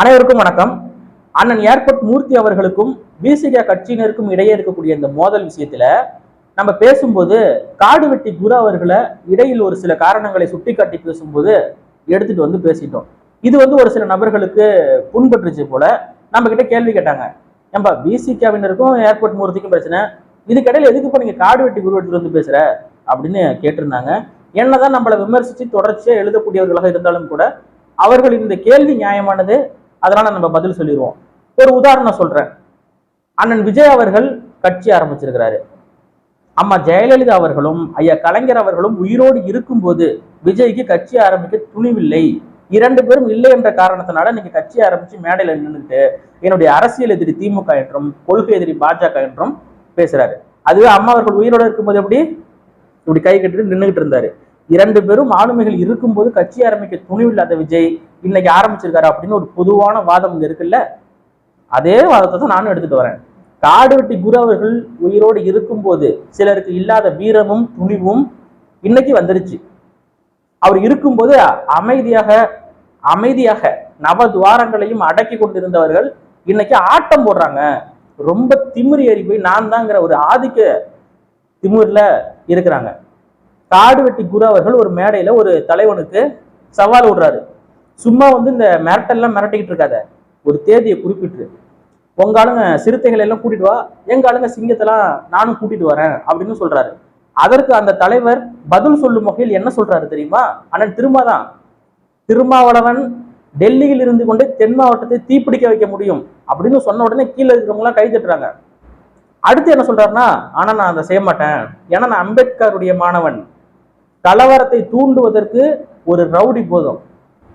அனைவருக்கும் வணக்கம். அண்ணன் ஏர்போர்ட் மூர்த்தி அவர்களுக்கும் பிசிகே கட்சியினருக்கும் இடையே இருக்கக்கூடிய இந்த மோதல் விஷயத்துல நம்ம பேசும்போது காடு வெட்டி குரு அவர்களை இடையில் ஒரு சில காரணங்களை சுட்டிக்காட்டி பேசும்போது எடுத்துட்டு வந்து பேசிட்டோம். இது வந்து ஒரு சில நபர்களுக்கு புண்பற்றுச்சு போல நம்ம கிட்ட கேள்வி கேட்டாங்க. ஏன்பா பிசிகாவினருக்கும் ஏர்போர்ட் மூர்த்திக்கும் பிரச்சனை. இதுக்கிடையில் எதுக்கு இப்போ நீங்க காடு வெட்டி குரு எடுத்துட்டு வந்து பேசுற? அப்படின்னு கேட்டிருந்தாங்க. என்னதான் நம்மளை விமர்சித்து தொடர்ச்சியாக எழுதக்கூடியவர்களாக இருந்தாலும் கூட அவர்கள் இந்த கேள்வி நியாயமானது அதனால நம்ம பதில் சொல்லிடுவோம். ஒரு உதாரணம் சொல்றேன். அண்ணன் விஜய் அவர்கள் கட்சி ஆரம்பிச்சிருக்கிறாரு. அம்மா ஜெயலலிதா அவர்களும் ஐயா கலைஞர் அவர்களும் உயிரோடு இருக்கும்போது விஜய்க்கு கட்சி ஆரம்பிக்க துணிவில்லை. இரண்டு பேரும் இல்லை என்ற காரணத்தினால நீங்க கட்சி ஆரம்பிச்சு மேடையில நின்றுட்டு என்னுடைய அரசியல் எதிரி திமுக என்றும் கொள்கை எதிரி பாஜக என்றும் பேசுறாரு. அதுவே அம்மா அவர்கள் உயிரோடு இருக்கும்போது எப்படி? இப்படி கை கட்டிட்டு நின்றுகிட்டு இருந்தாரு. இரண்டு பேரும் ஆளுமைகள் இருக்கும்போது கட்சி ஆரம்பிக்க துணிவில்லாத விஜய் இன்னைக்கு ஆரம்பிச்சிருக்காரு அப்படின்னு ஒரு பொதுவான வாதம் இங்க இருக்குல்ல? அதே வாதத்தை தான் நானும் எடுத்துட்டு வரேன். காடு வெட்டி குரு அவர்கள் உயிரோடு இருக்கும்போது சிலருக்கு இல்லாத வீரமும் துணிவும் இன்னைக்கு வந்துருச்சு. அவர் இருக்கும்போது அமைதியாக அமைதியாக நவ துவாரங்களையும் அடக்கி கொண்டிருந்தவர்கள் இன்னைக்கு ஆட்டம் போடுறாங்க. ரொம்ப திமிரி ஏறி போய் நான் தாங்கிற ஒரு ஆதிக்க திமிரில் இருக்கிறாங்க. காடு வெட்டி குரு அவர்கள் ஒரு மேடையில ஒரு தலைவனுக்கு சவால் விடுறாரு. சும்மா வந்து இந்த மிரட்டெல்லாம் மிரட்டிக்கிட்டு இருக்காத. ஒரு தேதியை குறிப்பிட்டு. உங்க ஆளுங்க சிறுத்தைகளை எல்லாம் கூட்டிட்டு வா. எங்க ஆளுங்க சிங்கத்தெல்லாம் நானும் கூட்டிட்டு வரேன் அப்படின்னு சொல்றாரு. அதற்கு அந்த தலைவர் பதில் சொல்லும் வகையில் என்ன சொல்றாரு தெரியுமா? அண்ணன் திருமாதான். திருமாவளவன் டெல்லியில் இருந்து கொண்டு தென் மாவட்டத்தை தீப்பிடிக்க வைக்க முடியும் அப்படின்னு சொன்ன உடனே கீழே இருக்கிறவங்க எல்லாம் கை தட்டுறாங்க. அடுத்து என்ன சொல்றாருன்னா ஆனா நான் அதை செய்ய மாட்டேன். ஏன்னா நான் அம்பேத்கருடைய மாணவன். கலவரத்தை தூண்டுவதற்கு ஒரு ரவுடி போதும்.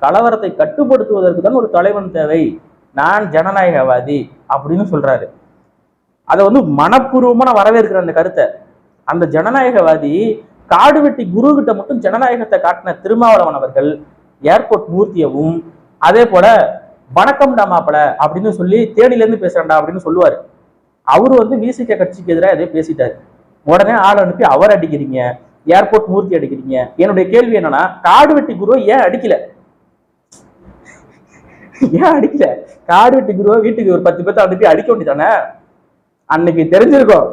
கலவரத்தை கட்டுப்படுத்துவதற்கு தான் ஒரு தலைவன் தேவை. நான் ஜனநாயகவாதி அப்படின்னு சொல்றாரு. அதை வந்து மனப்பூர்வமா நான் வரவேற்கிற அந்த கருத்தை. அந்த ஜனநாயகவாதி காடு வெட்டி குரு கிட்ட மட்டும் ஜனநாயகத்தை காட்டின திருமாவளவன் அவர்கள் ஏர்போர்ட் மூர்த்தியவும் அதே போல வணக்கம்டா மாப்பிள அப்படின்னு சொல்லி தேனில இருந்து பேசுறேன்டா அப்படின்னு சொல்லுவாரு. அவரு வந்து விசிக கட்சிக்கு எதிராக எதையோ பேசிட்டாரு. உடனே ஆள் அனுப்பி அவர் அடிக்கிறீங்க ஏர்போர்ட் மூர்த்தி அடிக்கிறீங்க. என்னுடைய கேள்வி என்னன்னா காடு வெட்டி குருவை ஏன் அடிக்கல? ஏன் அடிக்கல? காடு வெட்டி குருவை வீட்டுக்கு ஒரு பத்து பேர்த்த அனுப்பி அடிக்க வேண்டியதானே? அன்னைக்கு தெரிஞ்சிருக்கும்.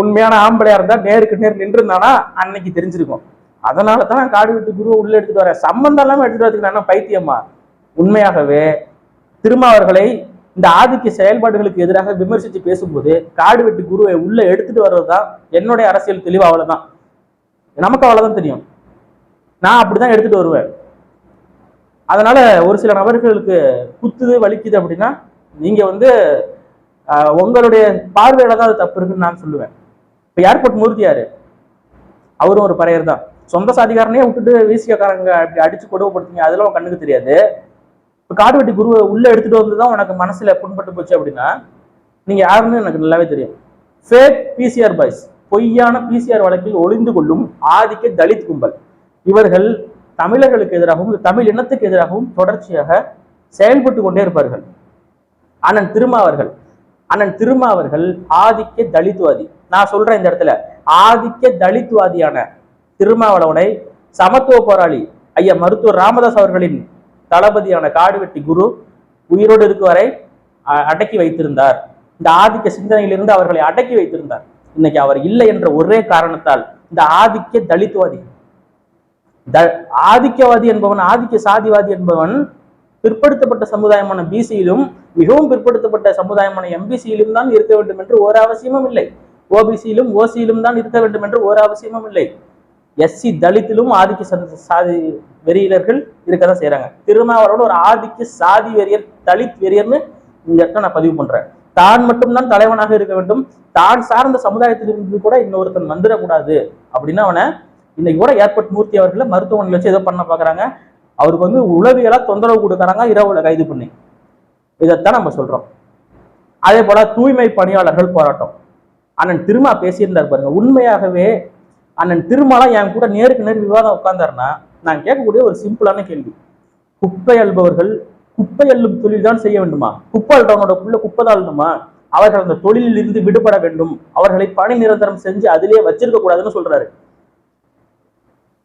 உண்மையான ஆம்பளையா இருந்தா நேருக்கு நேர் நின்று இருந்தானா அன்னைக்கு தெரிஞ்சிருக்கும். அதனால தான் நான் காடு வெட்டி குருவை உள்ள எடுத்துட்டு வரேன். சம்பந்தம் இல்லாம எடுத்துட்டு வரதுக்கு நான் பைத்தியமா? உண்மையாகவே திருமாவர்களை இந்த ஆதிக்க செயல்பாடுகளுக்கு எதிராக விமர்சித்து பேசும்போது காடு வெட்டி குருவை உள்ள எடுத்துட்டு வர்றதுதான் என்னுடைய அரசியல் தெளிவு அவ்வளவுதான். நமக்கு அவ்வளவுதான் தெரியும். நான் அப்படிதான் எடுத்துட்டு வருவேன். அதனால ஒரு சில நபர்களுக்கு குத்துது வலிக்குது அப்படின்னா நீங்க வந்து உங்களுடைய பார்வையில தான் அது தப்பு இருக்குன்னு நான் சொல்லுவேன். இப்ப ஏர்போர்ட் மூர்த்தி யாரு அவரும் ஒரு பறையர் தான். சொந்த சாதிகாரனே விட்டுட்டு வீசியக்காரங்க அப்படி அடிச்சு கொடுவப்படுத்தீங்க அதெல்லாம் உன் கண்ணுக்கு தெரியாது. இப்போ காடு வெட்டி குருவை உள்ளே எடுத்துட்டு வந்து தான் உனக்கு மனசுல புண்பட்டு போச்சு அப்படின்னா நீங்க யாருன்னு எனக்கு நல்லாவே தெரியும். ஃபேக் பிசிஆர் பாய்ஸ் பொய்யான பிசிஆர் வழக்கில் ஒளிந்து கொள்ளும் ஆதிக்க தலித் கும்பல். இவர்கள் தமிழர்களுக்கு எதிராகவும் தமிழ் இனத்துக்கு எதிராகவும் தொடர்ச்சியாக செயல்பட்டு கொண்டே இருப்பார்கள். அண்ணன் திருமாவர்கள். அண்ணன் திருமாவர்கள் ஆதிக்க தலித்வாதி. நான் சொல்றேன் இந்த இடத்துல. ஆதிக்க தலித்வாதியான திருமாவளவனை சமத்துவ போராளி ஐயா மருத்துவர் ராமதாஸ் அவர்களின் தளபதியான காடுவெட்டி குரு உயிரோடு இருக்கும் வரை அடக்கி வைத்திருந்தார். இந்த ஆதிக்க சிந்தனையிலிருந்து அவர்களை அடக்கி வைத்திருந்தார். இன்னைக்கு அவர் இல்லை என்ற ஒரே காரணத்தால் இந்த ஆதிக்க தலித்வாதிகள் த- ஆதிக்கவாதி என்பவன் ஆதிக்க சாதிவாதி என்பவன் பிற்படுத்தப்பட்ட சமுதாயமான பிசியிலும் மிகவும் பிற்படுத்தப்பட்ட சமுதாயமான எம்பிசியிலும் தான் இருக்க வேண்டும் என்று ஒரு அவசியமும் இல்லை. ஓபிசியிலும் ஓசியிலும் தான் இருக்க வேண்டும் என்று ஒரு அவசியமும் இல்லை. எஸ்சி தலித்திலும் ஆதிக்க சாதி சாதி இருக்க இருக்கதான் செய்யறாங்க திருமாவளவோட ஒரு ஆதிக்க சாதி வெறியர் தலித் வெறியர்னு இந்த இடத்துல நான் பதிவு பண்றேன். தான் மட்டும்தான் தலைவனாக இருக்க வேண்டும். தான் சார்ந்த சமுதாயத்திலிருந்து கூட இன்னொருத்தன் வந்துடக்கூடாது. அப்படின்னு அவனை இன்னைக்கு கூட ஏர்போர்ட் மூர்த்தி அவர்களை மருத்துவமனையில் வச்சு ஏதோ பண்ண பார்க்குறாங்க அவருக்கு வந்து உளவியலா தொந்தரவு கொடுக்குறாங்க இரவுல கைது பண்ணி. இதைத்தான் நம்ம சொல்றோம். அதே போல தூய்மை பணியாளர்கள் போராட்டம். அண்ணன் திருமா பேசியிருந்தார் பாருங்க. உண்மையாகவே அண்ணன் திருமாலாம் என் கூட நேருக்கு நேர் விவாதம் உட்கார்ந்தாருன்னா நான் கேட்கக்கூடிய ஒரு சிம்பிளான கேள்வி. குப்பை அல்பவர்கள் குப்பை அள்ளும் தொழில் தான் செய்ய வேண்டுமா? குப்பை அல்றவனோட புள்ள குப்பை தான் அள்ளணுமா? அவர்கள் அந்த தொழிலில் இருந்து விடுபட வேண்டும். அவர்களை பணி நிரந்தரம் செஞ்சு அதிலே வச்சிருக்க கூடாதுன்னு சொல்றாரு.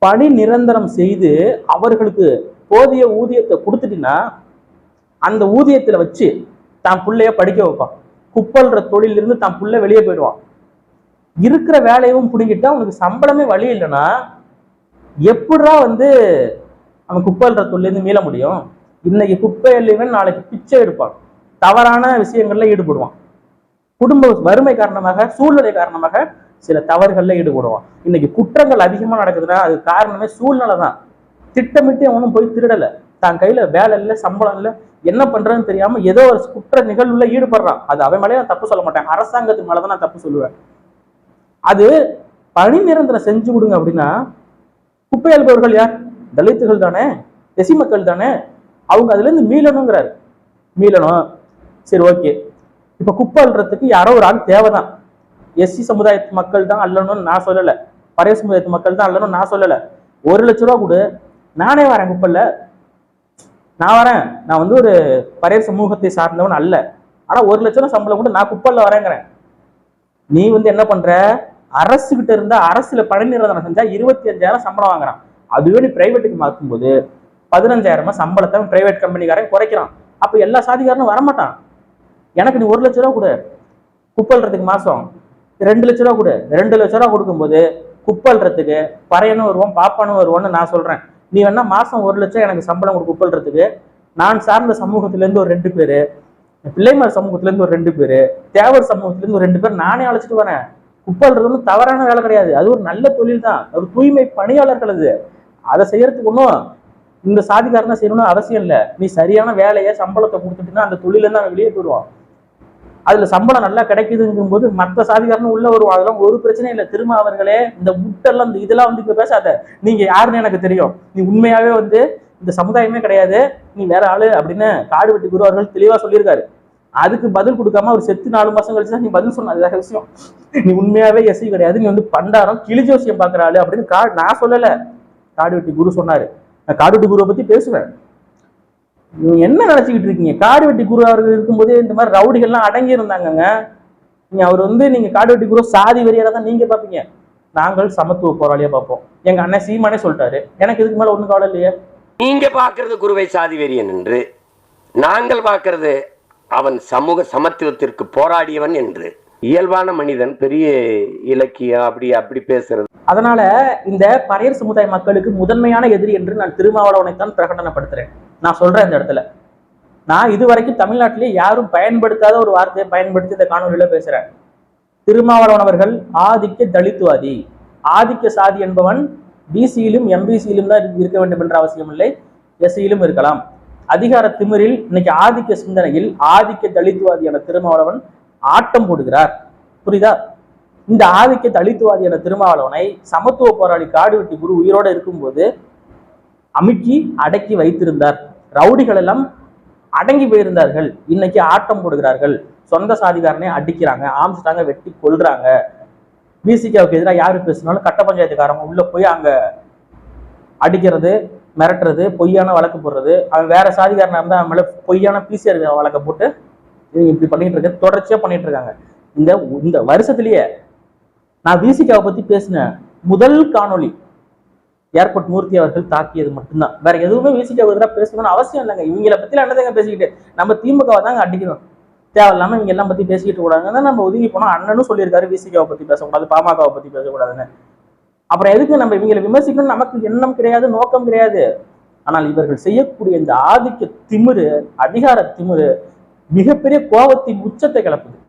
பணி நிரந்தரம் செய்து அவர்களுக்கு போதிய ஊதியத்தை கொடுத்துட்டீங்கன்னா அந்த ஊதியத்துல வச்சு தான் புள்ளைய படிக்க வைப்பான். குப்பல்ற தொழிலிருந்து தான் புள்ள வெளியே போயிடுவான். இருக்கிற வேலையும் பிடிங்கிட்டு அவனுக்கு சம்பளமே வழி இல்லைன்னா எப்படா வந்து அவன் குப்பல்ற தொழிலிருந்து மீள முடியும்? இன்னைக்கு குப்பை இல்லைவன் நாளைக்கு பிச்சை எடுப்பான். தவறான விஷயங்கள்ல ஈடுபடுவான். குடும்ப வறுமை காரணமாக சூழ்நிலை காரணமாக சில தவறுகள்ல ஈடுபடுவான். இன்னைக்கு குற்றங்கள் அதிகமா நடக்குதுன்னா அது காரணமே சூழ்நிலை தான். திட்டமிட்டு அவனும் போய் திருடலை. தான் கையில வேலை இல்லை சம்பளம் இல்லை. என்ன பண்ணுறதுன்னு தெரியாமல் ஏதோ ஒரு குற்ற நிகழ்வுல ஈடுபடுறான். அது அவன் மேலே நான் தப்பு சொல்ல மாட்டேன். அரசாங்கத்துக்கு மேலதான் நான் தப்பு சொல்லுவேன். அது பணி நிரந்தரம் செஞ்சு கொடுங்க அப்படின்னா குப்பை அழுபவர்கள் யார்? தலித்துகள் தானே? எசி மக்கள் தானே? அவங்க அதுல இருந்து மீளணுங்கிறாரு. மீளணும். சரி ஓகே. இப்போ குப்பை அல்றதுக்கு யாரோ ஒரு ஆள் தேவைதான். எஸ்சி சமுதாயத்து மக்கள் தான் அல்லணும்னு நான் சொல்லல. பழைய சமுதாயத்து மக்கள் தான் அல்லணும்னு நான் சொல்லல. ஒரு லட்ச ரூபா கொடு. நானே வரேன் குப்பல்ல நான் வரேன். நான் வந்து ஒரு பழைய சமூகத்தை சார்ந்தவன் அல்ல. ஆனா ஒரு லட்ச ரூபா சம்பளம் கூட. நான் குப்பல்ல வரேங்கிறேன். நீ வந்து என்ன பண்ற? அரசு கிட்ட இருந்தா அரசுல பணி செஞ்சா இருபத்தி அஞ்சாயிரம் சம்பளம் வாங்குறான். அதுவே நீ பிரைவேட்டுக்கு மாற்றும்போது பதினஞ்சாயிரமா சம்பளத்தை பிரைவேட் கம்பெனிக்காரன் குறைக்கிறான். அப்ப எல்லா சாதிகாரனும் வரமாட்டான். எனக்கு நீ ஒரு லட்ச ரூபா கொடு. குப்பல்றதுக்கு மாசம். ரெண்டு லட்ச ரூபா கொடு. ரெண்டு லட்ச ரூபா கொடுக்கும்போது குப்பல்றதுக்கு பறையனும் வருவோம் பாப்பானும் வருவோம்னு நான் சொல்றேன். நீ வேணா மாசம் ஒரு லட்சம் எனக்கு சம்பளம் கொடு குப்பல்றதுக்கு நான் சார்ந்த சமூகத்துல இருந்து ஒரு ரெண்டு பேரு பிள்ளைமார் சமூகத்துல இருந்து ஒரு ரெண்டு பேரு தேவர் சமூகத்துல இருந்து ஒரு ரெண்டு பேர் நானே அழைச்சிட்டு வரேன். குப்பல்றது ஒன்றும் தவறான வேலை கிடையாது. அது ஒரு நல்ல தொழில் தான். ஒரு தூய்மை பணியாளர்கள் அது. அதை செய்யறதுக்கு ஒன்றும் இந்த சாதிக்காரனா செய்யணும்னு அவசியம் இல்லை. நீ சரியான வேலையை சம்பளத்தை கொடுத்துட்டுன்னா அந்த தொழிலேருந்து அவன் வெளியே போயிடுவான். அதுல சம்பளம் நல்லா கிடைக்குதுங்கும் போது மற்ற சாதிகாரனும் உள்ள ஒரு அதெல்லாம் ஒரு பிரச்சனையும் இல்லை. திரும்ப அவர்களே இந்த முட்டெல்லாம் இந்த இதெல்லாம் வந்து இப்ப பேசாத. நீங்க யாருன்னு எனக்கு தெரியும். நீ உண்மையாவே வந்து இந்த சமுதாயமே கிடையாது. நீ வேற ஆளு அப்படின்னு காடு வெட்டி குரு அவர்கள் தெளிவா சொல்லியிருக்காரு. அதுக்கு பதில் கொடுக்காம ஒரு செத்து நாலு மாசம் கழிச்சு தான் நீ பதில் சொன்ன. வேற விஷயம். நீ உண்மையாவே எஸ்சி கிடையாது. நீ வந்து பண்டாரம் கிளிஜோசியம் பாக்குற ஆளு அப்படின்னு கா நான் சொல்லல. காடு வெட்டி குரு சொன்னாரு. நான் காடு வெட்டி குருவை பத்தி பேசுவேன். நீங்க என்ன நினைச்சுக்கிட்டு இருக்கீங்க? காடு வெட்டி குரு அவர்கள் இருக்கும்போதே இந்த மாதிரி ரவுடிகள்லாம் அடங்கி இருந்தாங்கங்க நீங்க அவர் வந்து நீங்க காடு வெட்டி குரு சாதி வெறியால தான் நீங்க பாப்பீங்க நாங்கள் சமத்துவ போராளியா பார்ப்போம். எங்க அண்ணன் சீமானே சொல்லிட்டாரு. எனக்கு இதுக்கு மேல ஒண்ணும் கவலை இல்லையே. நீங்க பார்க்கிறது குருவை சாதி வெறியன் என்று நாங்கள் பார்க்கிறது அவன் சமூக சமத்துவத்திற்கு போராடியவன் என்று. இயல்பான மனிதன் பெரிய இலக்கியம் அப்படி அப்படி பேசுறது. அதனால இந்த பறையர் சமுதாய மக்களுக்கு முதன்மையான எதிரி என்று நான் திருமாவளவனை தான் பிரகடனப்படுத்துறேன். நான் சொல்றேன் இந்த இடத்துல. நான் இதுவரைக்கும் தமிழ்நாட்டிலே யாரும் பயன்படுத்தாத ஒரு வார்த்தையை பயன்படுத்தி இந்த காணொலியில பேசுறேன். திருமாவளவனவர்கள் ஆதிக்க தலித்துவாதி. ஆதிக்க சாதி என்பவன் பிசியிலும் எம்பிசியிலும் தான் இருக்க வேண்டும் என்ற அவசியம் இல்லை. எஸ்சியிலும் இருக்கலாம். அதிகார திமிரில் இன்னைக்கு ஆதிக்க சிந்தனையில் ஆதிக்க தலித்துவாதியான திருமாவளவன் ஆட்டம் போடுகிறார். புரியுதா? இந்த ஆதிக்க தலித்துவாதியான திருமாவளவனை சமத்துவ போராளி காடு வெட்டி குரு உயிரோட இருக்கும்போது அமுக்கி அடக்கி வைத்திருந்தார். ரவுடிகள் எல்லாம் அடங்கி போயிருந்தார்கள். இன்னைக்கு ஆட்டம் போடுகிறார்கள். சொந்த சாதிகாரனை அடிக்கிறாங்க. ஆம்ஸ்டாங்க வெட்டி கொள்றாங்க பிசிகாவுக்கு எதிராக யாரு பேசினாலும் கட்ட பஞ்சாயத்துக்காரங்க உள்ள போய் அங்க அடிக்கிறது மிரட்டுறது பொய்யான வழக்கு போடுறது. அவன் வேற சாதிகாரனா இருந்தால் அவன் மேல பொய்யான பிசிஆர் வழக்கை போட்டு இவங்க இப்படி பண்ணிட்டு இருக்க தொடர்ச்சியா பண்ணிட்டு இருக்காங்க. இந்த இந்த வருஷத்துலயே நான் விசிகாவை பத்தி பேசின முதல் காணொளி ஏர்போர்ட் மூர்த்தி அவர்கள் தாக்கியது மட்டும்தான். வேற எதுவுமே விசிகாவுக்கு எதிராக பேசணும்னு அவசியம் இல்லைங்க. இவங்கள பத்தி என்னதாங்க பேசிக்கிட்டு? நம்ம திமுகவை தாங்க அடிக்கணும் தேவையில்லாம இவங்க எல்லாம் பத்தி பேசிக்கிட்டு கூடாதுங்க நம்ம ஒதுங்கி போனோம் அண்ணனும் சொல்லியிருக்காரு விசிகாவை பத்தி பேசக்கூடாது பாமகவை பத்தி பேசக்கூடாதுன்னு. அப்புறம் எதுக்கு நம்ம இவங்களை விமர்சிக்கணும் நமக்கு எண்ணம் கிடையாது நோக்கம் கிடையாது. ஆனால் இவர்கள் செய்யக்கூடிய இந்த ஆதிக்க திமிரு அதிகார திமிரு மிகப்பெரிய கோபத்தின் உச்சத்தை கிளப்புது.